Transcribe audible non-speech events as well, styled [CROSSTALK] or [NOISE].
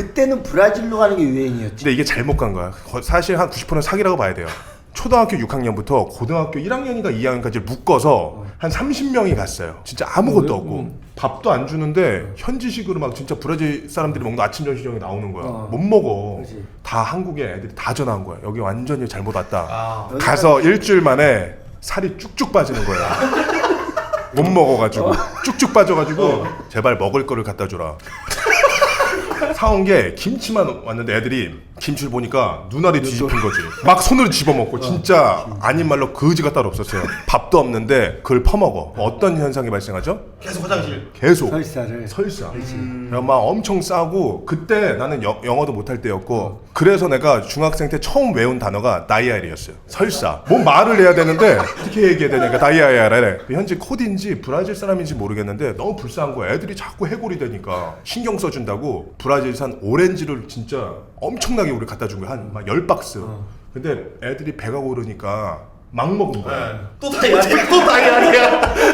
그때는 브라질로 가는 게 유행이었지. 근데 이게 잘못 간 거야. 거- 사실 한 90%는 사기라고 봐야 돼요. 초등학교 6학년부터 고등학교 1학년인가 2학년까지 묶어서 한 30명이 갔어요. 진짜 아무것도 어, 없고 밥도 안 주는데 현지식으로 막 진짜 브라질 사람들이 먹는 아침 점심 저녁이 나오는 거야. 어. 못 먹어. 다 한국에 애들이 다 전화한 거야. 여기 완전히 잘못 왔다. 아. 가서 일주일 만에 살이 쭉쭉 빠지는 거야. [LAUGHS] 못 먹어가지고 쭉쭉 빠져가지고 제발 먹을 거를 갖다 줘라. 사온 게 김치만 왔는데 애들이 김치를 보니까 눈알이 뒤집힌 거지. 막 손으로 집어먹고 진짜 아닌 말로 거지가 따로 없었어요. 밥도 없는데 그걸 퍼먹어. 어떤 현상이 발생하죠? 계속 화장실. 계속 설사를. 설사. 그래서 막 엄청 싸고 그때 나는 여- 영어도 못할 때였고 그래서 내가 중학생 때 처음 외운 단어가 다이아리였어요. 설사. 뭔 말을 해야 되는데 어떻게 얘기해야 되니까 다이아리래. 현지 코디인지 브라질 사람인지 모르겠는데 너무 불쌍한 거야. 애들이 자꾸 해골이 되니까 신경 써준다고 브라질산 오렌지를 진짜 엄청나게 우리 갖다 준 거야. 한막 열 박스. 근데 애들이 배가 고르니까 막 먹은 거야. 또 다이아리야. 또 다이아리야. 또